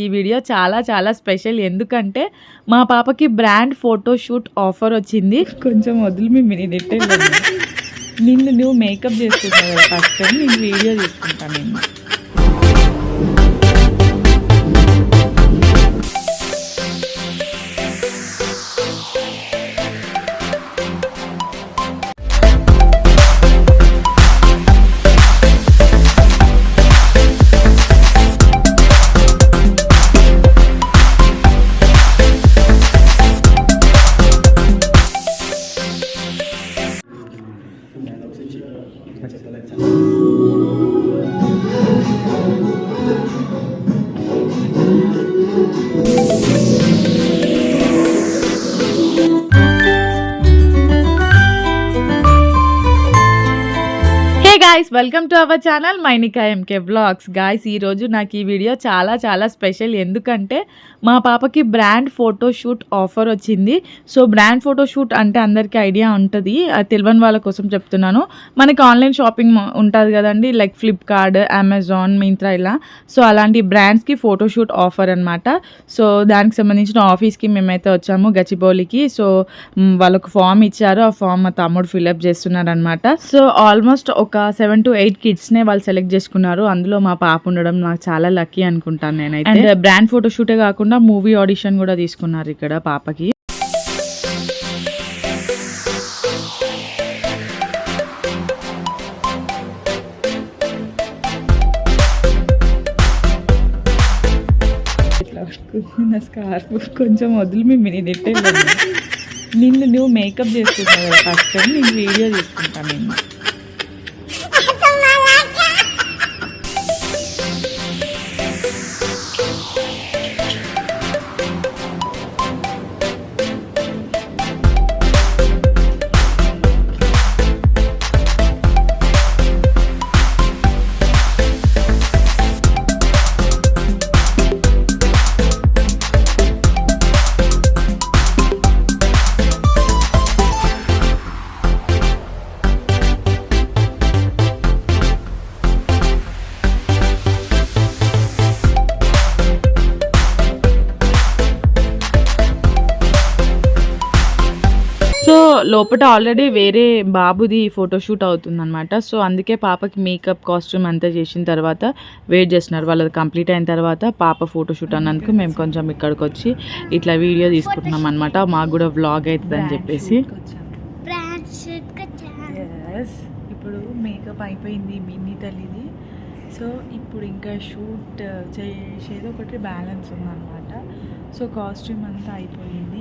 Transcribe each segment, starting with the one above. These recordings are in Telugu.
ఈ వీడియో చాలా చాలా స్పెషల్. ఎందుకంటే మా పాపకి బ్రాండ్ ఫోటో షూట్ ఆఫర్ వచ్చింది. కొంచెం వదిలి మీ నిన్ను నువ్వు మేకప్ చేసుకుంటావు ఫస్ట్ టైం నేను వీడియో తీసుకుంటాను నేను Alexander. Welcome to our channel Mainika MK vlogs. Guys ఈరోజు నాకు ఈ వీడియో చాలా చాలా స్పెషల్. ఎందుకంటే మా పాపకి బ్రాండ్ ఫోటోషూట్ ఆఫర్ వచ్చింది. సో బ్రాండ్ ఫోటోషూట్ అంటే అందరికీ ఐడియా ఉంటుంది. అది తెలియని వాళ్ళ కోసం చెప్తున్నాను. మనకి ఆన్లైన్ షాపింగ్ ఉంటుంది కదండి. లైక్ ఫ్లిప్కార్ట్ అమెజాన్ మింత్రా ఇలా. సో అలాంటి బ్రాండ్స్కి ఫోటోషూట్ ఆఫర్ అనమాట సో దానికి సంబంధించిన ఆఫీస్కి మేమైతే వచ్చాము గచ్చిబౌలికి. సో వాళ్ళకు ఫామ్ ఇచ్చారు. ఆ ఫామ్ మా తమ్ముడు ఫిల్అప్ చేస్తున్నారనమాట సో ఆల్మోస్ట్ ఒక సెవెన్ టు ఎయిట్ కిడ్స్నే వాళ్ళు సెలెక్ట్ చేసుకున్నారు. అందులో మా పాప ఉండడం నాకు చాలా లక్కీ అనుకుంటాను నేనైతే. అండ్ బ్రాండ్ ఫోటో షూటే కాకుండా మూవీ ఆడిషన్ కూడా తీసుకున్నారు ఇక్కడ పాపకి. స్కార్ఫ్ కొంచెం వదిలి మీ మినీ నెట్టే నిన్ను నువ్వు మేకప్ చేసుకుంటావు ఫస్ట్ టైం నేను వీడియో తీసుకుంటాను నేను లోపల ఆల్రెడీ వేరే బాబుది ఫోటోషూట్ అవుతుందన్నమాట. సో అందుకే పాపకి మేకప్ కాస్ట్యూమ్ అంతా చేసిన తర్వాత వెయిట్ చేస్తున్నారు. వాళ్ళది కంప్లీట్ అయిన తర్వాత పాప ఫోటోషూట్ అన్నందుకు మేము కొంచెం ఇక్కడికి వచ్చి ఇట్లా వీడియో తీసుకుంటున్నాం అనమాట మాకు కూడా వ్లాగ్ అవుతుంది అని చెప్పేసి. ఇప్పుడు మేకప్ అయిపోయింది మిన్నీ తల్లిది. సో ఇప్పుడు ఇంకా షూట్ చేసేది ఒకటి బ్యాలెన్స్ ఉందన్నమాట. సో కాస్ట్యూమ్ అంతా అయిపోయింది.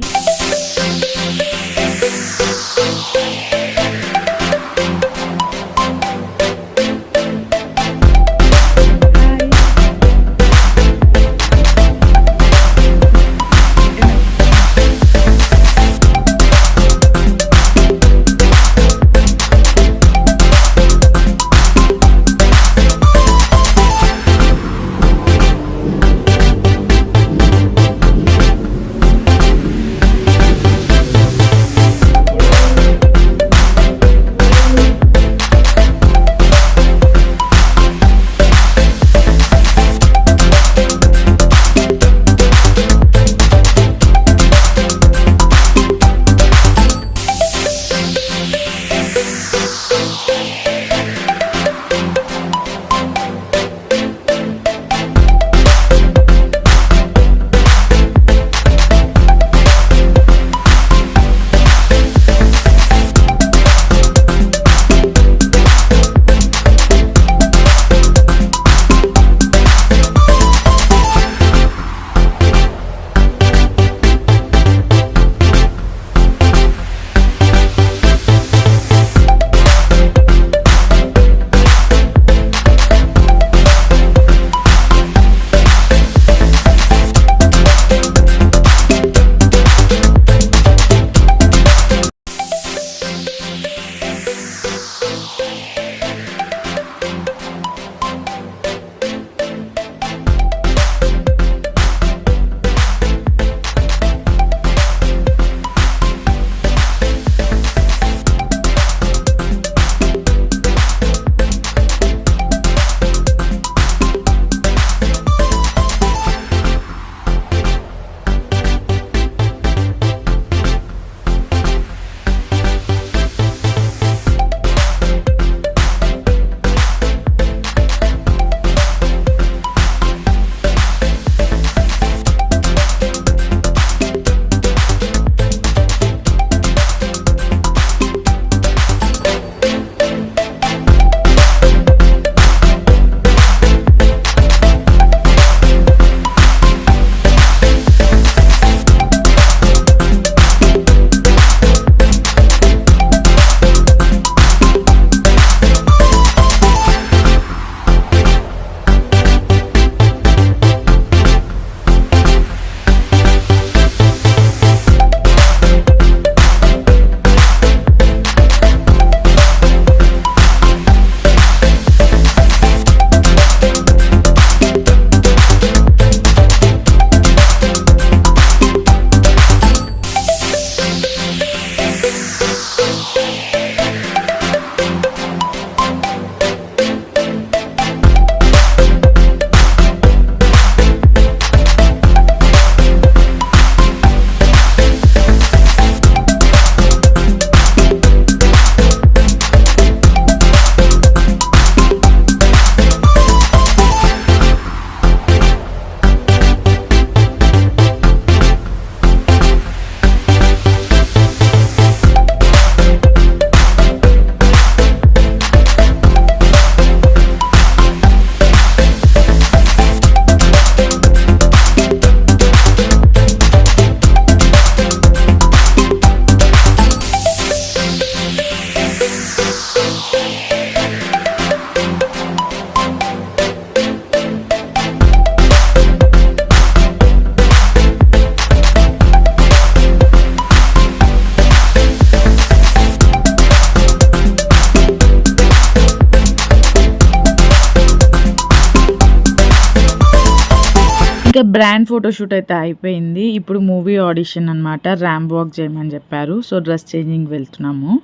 ఇంకా బ్రాండ్ ఫోటోషూట్ అయితే అయిపోయింది. ఇప్పుడు మూవీ ఆడిషన్ అనమాట ర్యాంప్ వాక్ చేయమని చెప్పారు. సో డ్రెస్ చేంజింగ్ వెళ్తున్నాము.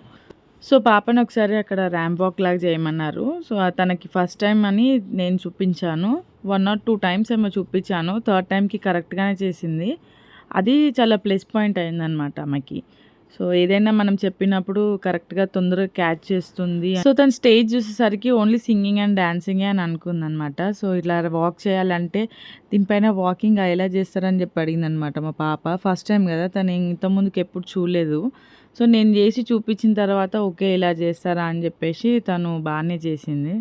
సో పాపని ఒకసారి అక్కడ ర్యాంప్ వాక్ లాగా చేయమన్నారు. సో తనకి ఫస్ట్ టైం అని నేను చూపించాను. వన్ నాట్ టూ టైమ్స్ ఏమో చూపించాను. థర్డ్ టైంకి కరెక్ట్గానే చేసింది. అది చాలా ప్లస్ పాయింట్ అయిందనమాట ఆమెకి. సో ఏదైనా మనం చెప్పినప్పుడు కరెక్ట్గా తొందరగా క్యాచ్ చేస్తుంది. సో తను స్టేజ్ చూసేసరికి ఓన్లీ సింగింగ్ అండ్ డాన్సింగే అని అనుకుందనమాట. సో ఇట్లా వాక్ చేయాలంటే దీనిపైన వాకింగ్ ఎలా చేస్తారని చెప్పి అడిగిందనమాట మా పాప. ఫస్ట్ టైం కదా తను ఇంతకుముందుకు ఎప్పుడు చూడలేదు. సో నేను చేసి చూపించిన తర్వాత ఓకే ఇలా చేస్తారా అని చెప్పేసి తను బాగానే చేసింది.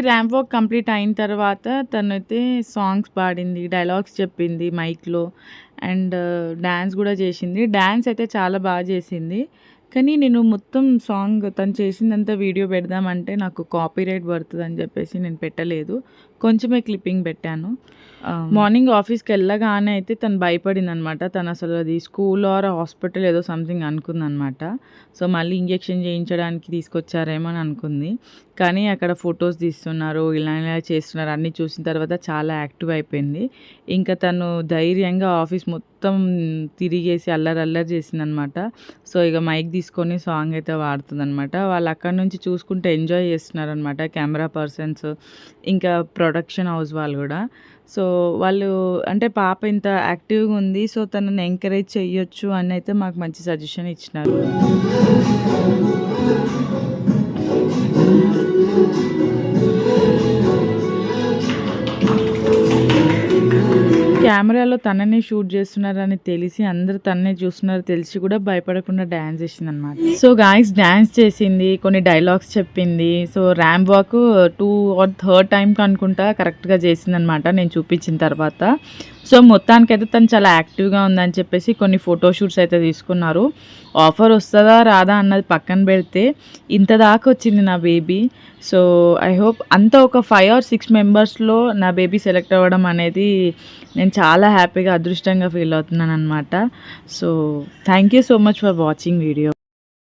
ర్యాంప్ వాక్ కంప్లీట్ అయిన తర్వాత తనైతే సాంగ్స్ పాడింది డైలాగ్స్ చెప్పింది మైక్లో అండ్ uh, డ్యాన్స్ కూడా చేసింది. డ్యాన్స్ అయితే చాలా బాగా చేసింది. కానీ నేను మొత్తం సాంగ్ తను చేసిందంతా వీడియో పెడదామంటే నాకు కాపీరైట్ పడుతుంది అని చెప్పేసి నేను పెట్టలేదు. కొంచెమే క్లిప్పింగ్ పెట్టాను. మార్నింగ్ ఆఫీస్కి వెళ్ళగానే అయితే తను భయపడింది అనమాట తను అసలు అది స్కూల్ ఆర్ హాస్పిటల్ ఏదో సంథింగ్ అనుకుందనమాట. సో మళ్ళీ ఇంజెక్షన్ చేయించడానికి తీసుకొచ్చారేమో అని అనుకుంది. కానీ అక్కడ ఫొటోస్ తీస్తున్నారు ఇలా ఇలా చేస్తున్నారు అన్నీ చూసిన తర్వాత చాలా యాక్టివ్ అయిపోయింది. ఇంకా తను ధైర్యంగా ఆఫీస్ మొత్తం తిరిగేసి అల్లరి అల్లరి చేసిందనమాట. సో ఇక మైక్ తీసుకొని సాంగ్ అయితే వాడుతుందనమాట. వాళ్ళు అక్కడ నుంచి చూసుకుంటే ఎంజాయ్ చేస్తున్నారనమాట కెమెరా పర్సన్స్ ఇంకా ప్రొడక్షన్ హౌస్ వాళ్ళు కూడా. సో వాళ్ళు అంటే పాప ఇంత యాక్టివ్గా ఉంది సో తనని ఎంకరేజ్ చేయొచ్చు అని అయితే మాకు మంచి సజెషన్ ఇచ్చినారు. కెమెరాలో తననే షూట్ చేస్తున్నారని తెలిసి అందరు తననే చూస్తున్నారు తెలిసి కూడా భయపడకుండా డ్యాన్స్ చేసింది అనమాట సో గాయస్ డ్యాన్స్ చేసింది కొన్ని డైలాగ్స్ చెప్పింది. So ramp walk two or third టైంకి అనుకుంటా కరెక్ట్గా చేసింది అనమాట నేను చూపించిన తర్వాత. సో మొత్తానికైతే తను చాలా యాక్టివ్గా ఉందని చెప్పేసి కొన్ని ఫోటోషూట్స్ అయితే తీసుకున్నారు. ఆఫర్ వస్తుందా రాదా అన్నది పక్కన పెడితే ఇంత దాకా వచ్చింది నా బేబీ. సో ఐ హోప్ అంత ఒక ఫైవ్ ఆర్ సిక్స్ మెంబర్స్లో నా బేబీ సెలెక్ట్ అవ్వడం అనేది నేను చాలా హ్యాపీగా అదృష్టంగా ఫీల్ అవుతున్నాను అనమాట so thank you so much for watching video.